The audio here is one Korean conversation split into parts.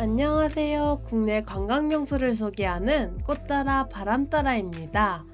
안녕하세요. 국내 관광명소를 소개하는 꽃따라 바람따라입니다.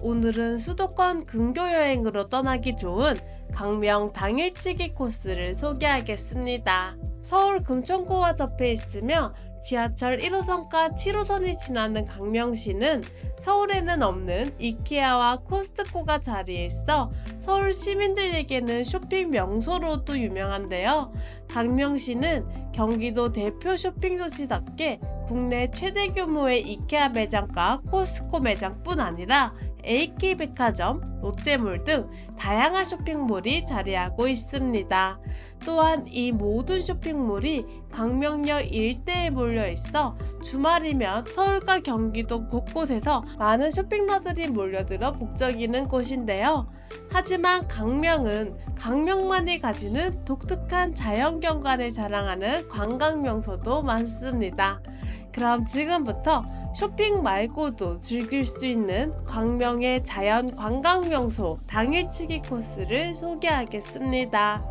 오늘은 수도권 근교 여행으로 떠나기 좋은 강명 당일치기 코스를 소개하겠습니다. 서울 금천구와 접해 있으며 지하철 1호선과 7호선이 지나는 강명시는 서울에는 없는 이케아와 코스트코가 자리해 있어 서울 시민들에게는 쇼핑 명소로도 유명한데요. 강명시는 경기도 대표 쇼핑 도시답게 국내 최대 규모의 이케아 매장과 코스트코 매장뿐 아니라 AK백화점, 롯데몰 등 다양한 쇼핑몰이 자리하고 있습니다. 또한 이 모든 쇼핑몰이 강명역 일대에 몰려 있어 주말이면 서울과 경기도 곳곳에서 많은 쇼핑러들이 몰려들어 북적이는 곳인데요. 하지만 강명은 강명만이 가지는 독특한 자연경관을 자랑하는 관광명소도 많습니다. 그럼 지금부터 쇼핑 말고도 즐길 수 있는 광명의 자연 관광 명소 당일치기 코스를 소개하겠습니다.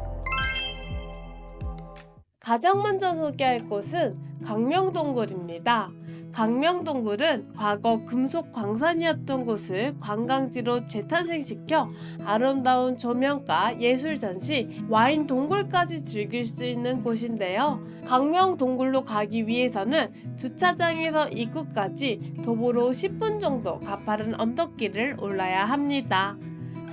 가장 먼저 소개할 곳은 강명동굴입니다. 강명동굴은 과거 금속 광산이었던 곳을 관광지로 재탄생시켜 아름다운 조명과 예술 전시, 와인 동굴까지 즐길 수 있는 곳인데요. 강명동굴로 가기 위해서는 주차장에서 입구까지 도보로 10분 정도 가파른 언덕길을 올라야 합니다.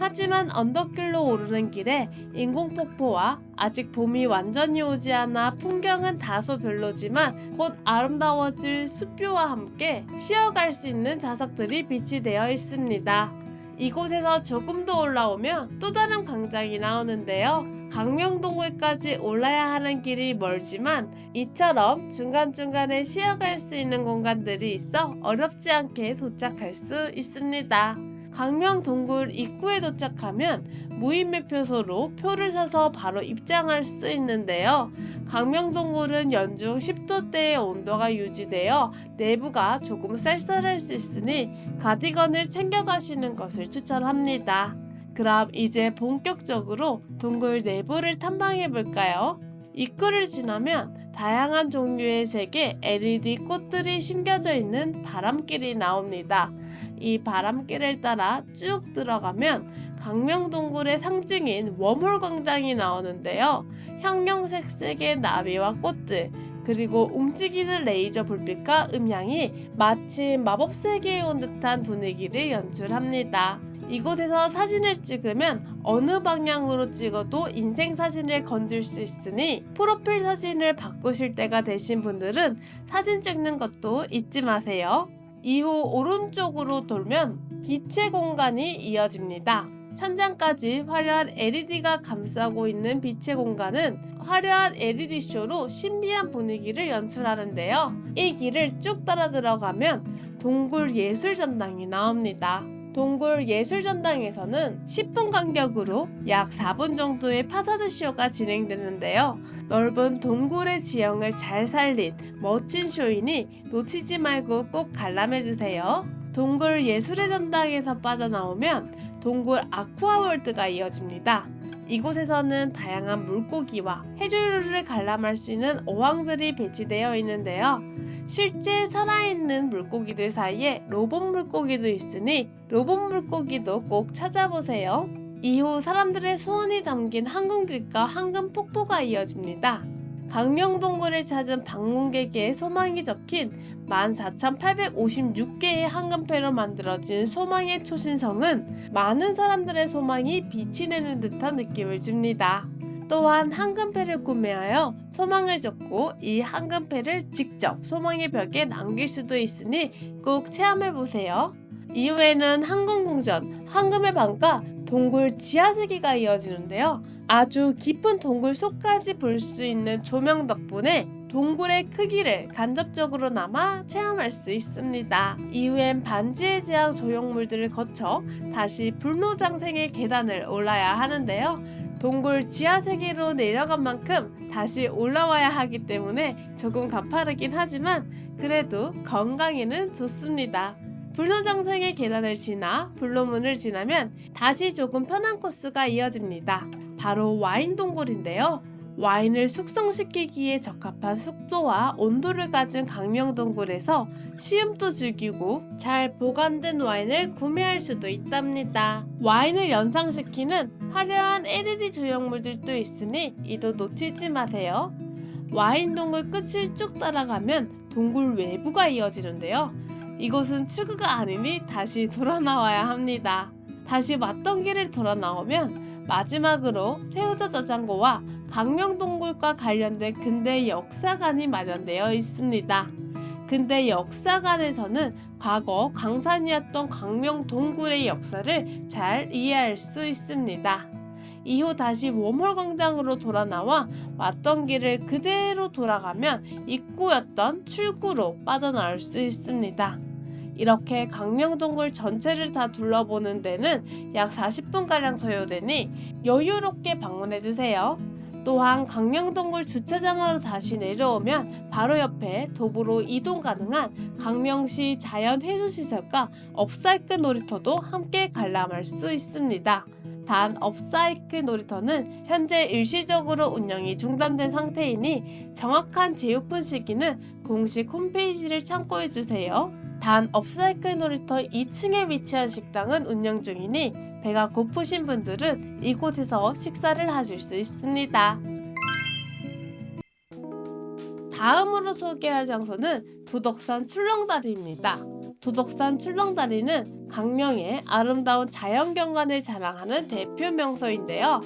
하지만 언덕길로 오르는 길에 인공폭포와 아직 봄이 완전히 오지 않아 풍경은 다소 별로지만 곧 아름다워질 숲뷰와 함께 쉬어갈 수 있는 좌석들이 비치되어 있습니다. 이곳에서 조금 더 올라오면 또 다른 광장이 나오는데요. 강명동굴까지 올라야 하는 길이 멀지만 이처럼 중간중간에 쉬어갈 수 있는 공간들이 있어 어렵지 않게 도착할 수 있습니다. 강명 동굴 입구에 도착하면 무인매표소로 표를 사서 바로 입장할 수 있는데요. 강명 동굴은 연중 10도대의 온도가 유지되어 내부가 조금 쌀쌀할 수 있으니 가디건을 챙겨가시는 것을 추천합니다. 그럼 이제 본격적으로 동굴 내부를 탐방해 볼까요? 입구를 지나면 다양한 종류의 색의 LED 꽃들이 심겨져 있는 바람길이 나옵니다. 이 바람길을 따라 쭉 들어가면 강명동굴의 상징인 웜홀 광장이 나오는데요. 형형색 색의 나비와 꽃들, 그리고 움직이는 레이저 불빛과 음향이 마치 마법 세계에 온 듯한 분위기를 연출합니다. 이곳에서 사진을 찍으면 어느 방향으로 찍어도 인생 사진을 건질 수 있으니 프로필 사진을 바꾸실 때가 되신 분들은 사진 찍는 것도 잊지 마세요. 이후 오른쪽으로 돌면 빛의 공간이 이어집니다. 천장까지 화려한 LED가 감싸고 있는 빛의 공간은 화려한 LED쇼로 신비한 분위기를 연출하는데요. 이 길을 쭉 따라 들어가면 동굴 예술전당이 나옵니다. 동굴 예술전당에서는 10분 간격으로 약 4분 정도의 파사드 쇼가 진행되는데요. 넓은 동굴의 지형을 잘 살린 멋진 쇼이니 놓치지 말고 꼭 관람해주세요. 동굴 예술의 전당에서 빠져나오면 동굴 아쿠아월드가 이어집니다. 이곳에서는 다양한 물고기와 해조류를 관람할 수 있는 어항들이 배치되어 있는데요. 실제 살아있는 물고기들 사이에 로봇 물고기도 있으니 로봇 물고기도 꼭 찾아보세요. 이후 사람들의 소원이 담긴 황금길과 황금 폭포가 이어집니다. 강명동굴을 찾은 방문객의 소망이 적힌 14,856개의 황금패로 만들어진 소망의 초신성은 많은 사람들의 소망이 빛이 내는 듯한 느낌을 줍니다. 또한 황금패를 구매하여 소망을 적고 이 황금패를 직접 소망의 벽에 남길 수도 있으니 꼭 체험해 보세요. 이후에는 황금궁전, 황금의 방과 동굴 지하세계가 이어지는데요. 아주 깊은 동굴 속까지 볼 수 있는 조명 덕분에 동굴의 크기를 간접적으로 남아 체험할 수 있습니다. 이후엔 반지의 제왕 조형물들을 거쳐 다시 불노장생의 계단을 올라야 하는데요. 동굴 지하 세계로 내려간 만큼 다시 올라와야 하기 때문에 조금 가파르긴 하지만 그래도 건강에는 좋습니다. 불노장생의 계단을 지나 불로문을 지나면 다시 조금 편한 코스가 이어집니다. 바로 와인 동굴인데요. 와인을 숙성시키기에 적합한 습도와 온도를 가진 강명동굴에서 시음도 즐기고 잘 보관된 와인을 구매할 수도 있답니다. 와인을 연상시키는 화려한 LED 조형물들도 있으니 이도 놓치지 마세요. 와인 동굴 끝을 쭉 따라가면 동굴 외부가 이어지는데요. 이곳은 출구가 아니니 다시 돌아 나와야 합니다. 다시 왔던 길을 돌아 나오면 마지막으로 새우젓 자전거와 강명동굴과 관련된 근대 역사관이 마련되어 있습니다. 근대 역사관에서는 과거 강산이었던 강명동굴의 역사를 잘 이해할 수 있습니다. 이후 다시 웜홀 광장으로 돌아 나와 왔던 길을 그대로 돌아가면 입구였던 출구로 빠져나올 수 있습니다. 이렇게 강명동굴 전체를 다 둘러보는 데는 약 40분가량 소요되니 여유롭게 방문해주세요. 또한 강명동굴 주차장으로 다시 내려오면 바로 옆에 도보로 이동 가능한 강명시 자연회수시설과 업사이클 놀이터도 함께 관람할 수 있습니다. 단 업사이클 놀이터는 현재 일시적으로 운영이 중단된 상태이니 정확한 재오픈 시기는 공식 홈페이지를 참고해 주세요. 단 업사이클 놀이터 2층에 위치한 식당은 운영 중이니 배가 고프신 분들은 이곳에서 식사를 하실 수 있습니다. 다음으로 소개할 장소는 도덕산 출렁다리입니다. 도덕산 출렁다리는 강명의 아름다운 자연경관을 자랑하는 대표 명소인데요.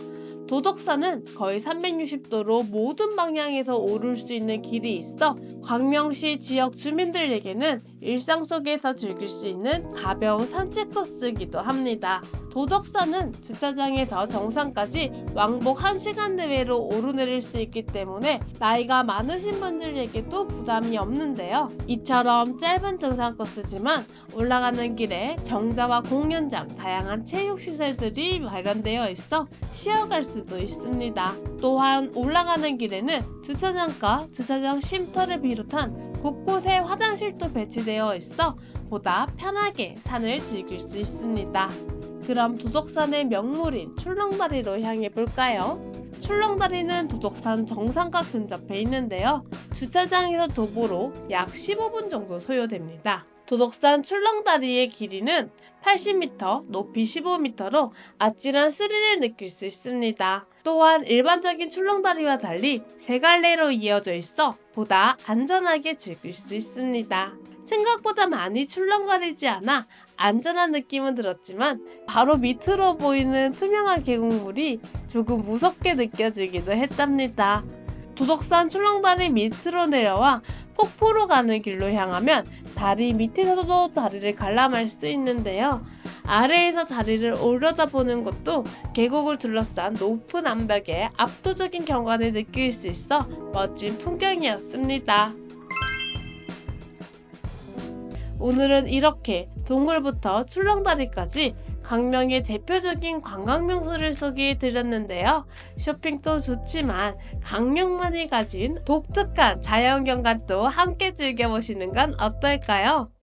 도덕산은 거의 360도로 모든 방향에서 오를 수 있는 길이 있어 광명시 지역 주민들에게는 일상 속에서 즐길 수 있는 가벼운 산책 코스이기도 합니다. 도덕산은 주차장에서 정상까지 왕복 1시간 내외로 오르내릴 수 있기 때문에 나이가 많으신 분들에게도 부담이 없는데요. 이처럼 짧은 등산 코스지만 올라가는 길에 정자와 공연장, 다양한 체육시설들이 마련되어 있어 쉬어갈 수도 있습니다. 또한 올라가는 길에는 주차장과 주차장 쉼터를 비롯한 곳곳에 화장실도 배치되어 있어 보다 편하게 산을 즐길 수 있습니다. 그럼 도덕산의 명물인 출렁다리로 향해 볼까요? 출렁다리는 도덕산 정상과 근접해 있는데요. 주차장에서 도보로 약 15분 정도 소요됩니다. 도덕산 출렁다리의 길이는 80m, 높이 15m로 아찔한 스릴을 느낄 수 있습니다. 또한 일반적인 출렁다리와 달리 세 갈래로 이어져 있어 보다 안전하게 즐길 수 있습니다. 생각보다 많이 출렁거리지 않아 안전한 느낌은 들었지만 바로 밑으로 보이는 투명한 계곡물이 조금 무섭게 느껴지기도 했답니다. 도덕산 출렁다리 밑으로 내려와 폭포로 가는 길로 향하면 다리 밑에서도 다리를 관람할 수 있는데요. 아래에서 다리를 올려다보는 것도 계곡을 둘러싼 높은 암벽에 압도적인 경관을 느낄 수 있어 멋진 풍경이었습니다. 오늘은 이렇게 동굴부터 출렁다리까지 강명의 대표적인 관광 명소를 소개해 드렸는데요. 쇼핑도 좋지만 강명만이 가진 독특한 자연경관도 함께 즐겨보시는 건 어떨까요?